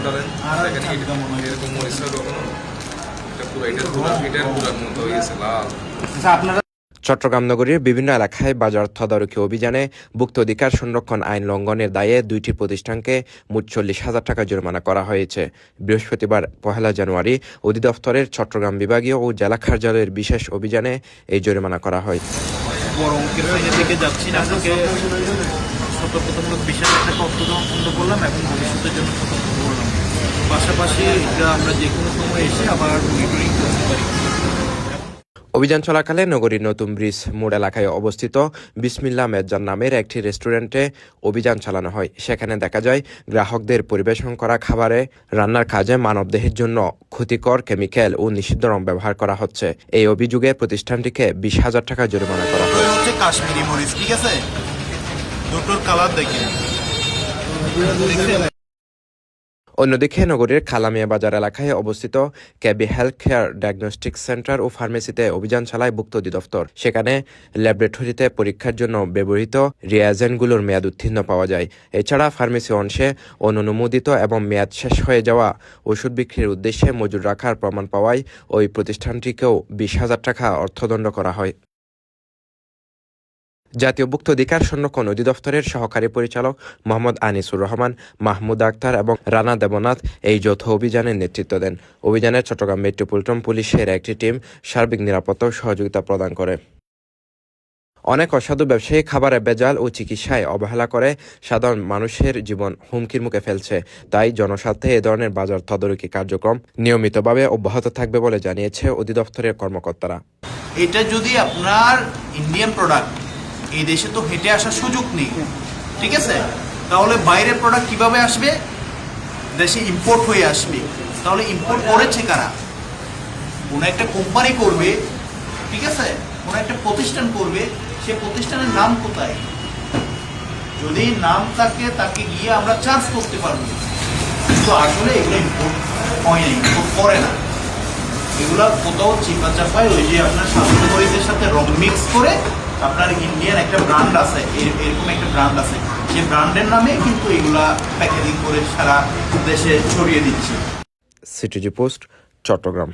এটা- এরকম কখনো এটা পুরো এটার পুরা এটার পুরার মতো হয়ে গেছে লাল। আচ্ছা আপনারা চট্টগ্রাম নগরীর বিভিন্ন এলাকায় বাজার তদারকি অভিযানে ভুক্ত অধিকার সংরক্ষণ আইন লঙ্ঘনের দায়ে দুইটি প্রতিষ্ঠানকে মোট চল্লিশ হাজার টাকা জরিমানা করা হয়েছে। বৃহস্পতিবার পহেলা জানুয়ারি অধিদপ্তরের চট্টগ্রাম বিভাগীয় ও জেলা কার্যালয়ের বিশেষ অভিযানে এই জরিমানা করা হয়। সতর্কতামূলক বিশেষ একটা করলাম এবং ভবিষ্যতের জন্য সতর্ক করলাম পাশাপাশি এটা আমরা যে কোনো সময় এসে আবার মনিটরিং করতে পারি। অভিযান চলাকালে নগরীর নতুন ব্রিজ মোড় এলাকায় অবস্থিত বিসমিল্লা মেজান নামের একটি রেস্টুরেন্টে অভিযান চালানো হয়। সেখানে দেখা যায় গ্রাহকদের পরিবেশন করা খাবারে রান্নার কাজে মানবদেহের জন্য ক্ষতিকর কেমিক্যাল ও নিষিদ্ধ রং ব্যবহার করা হচ্ছে। এই অভিযোগে প্রতিষ্ঠানটিকে বিশ হাজার টাকা জরিমানা করা হয়। হচ্ছে কাশ্মীরি মরিচ ঠিক আছে? দুটোর কালার দেখেন অন্যদিকে নগরীর খালামিয়া বাজার এলাকায় অবস্থিত ক্যাবি হেলথ কেয়ার ডায়াগনস্টিক সেন্টার ও ফার্মেসিতে অভিযান চালায় ভুক্ত অধিদপ্তর। সেখানে ল্যাবরেটরিতে পরীক্ষার জন্য ব্যবহৃত রিয়াজেন্টগুলোর মেয়াদ উত্তীর্ণ পাওয়া যায়। এছাড়া ফার্মেসি অংশে অনুমোদিত এবং মেয়াদ শেষ হয়ে যাওয়া ওষুধ বিক্রির উদ্দেশ্যে মজুর রাখার প্রমাণ পাওয়ায় ওই প্রতিষ্ঠানটিকেও বিশ হাজার টাকা অর্থদণ্ড করা হয়। জাতীয় ভুক্ত অধিকার সংরক্ষণ অধিদপ্তরের সহকারী পরিচালক মোহাম্মদ আনিসুর রহমান, মাহমুদ আক্তার এবং রানা দেবনাথ এই যৌথ অভিযানের নেতৃত্ব দেন। অভিযানে চট্টগ্রাম মেট্রোপলিটন পুলিশের একটি টিম সার্বিক নিরাপত্তা সহযোগিতা প্রদান করে। অনেক অসাধু ব্যবসায়ী খাবারে বেজাল ও চিকিৎসায় অবহেলা করে সাধারণ মানুষের জীবন হুমকির মুখে ফেলছে। তাই জনস্বার্থে এ ধরনের বাজার তদারকি কার্যক্রম নিয়মিতভাবে অব্যাহত থাকবে বলে জানিয়েছে অধিদপ্তরের কর্মকর্তারা। এটা যদি আপনার ইন্ডিয়ান প্রোডাক্ট এই দেশে তো হেঁটে আসার সুযোগ নেই। ঠিক আছে? তাহলে বাইরের প্রোডাক্ট কীভাবে আসবে? দেশে ইম্পোর্ট হয়ে আসবে। তাহলে ইম্পোর্ট করেছে কারা? কোনো একটা কোম্পানি করবে, ঠিক আছে? কোনো একটা প্রতিষ্ঠান করবে, সে প্রতিষ্ঠানের নাম কোথায়? যদি নাম থাকে, তাকে গিয়ে আমরা চার্জ করতে পারব। কিন্তু আসলে এগুলো ইম্পোর্ট হয় না ইম্পোর্ট করে না। এগুলা কোথাও চিপা চাপায় ওই যে আপনার স্বাস্থ্য মরিচের সাথে রং মিক্স করে আপনার ইন্ডিয়ান একটা ব্র্যান্ড আছে, এর- এরকম একটা ব্র্যান্ড আছে। সেই ব্র্যান্ডের নামে কিন্তু এগুলা প্যাকেজিং করে সারা দেশে ছড়িয়ে দিচ্ছে। CTG post, Chattogram.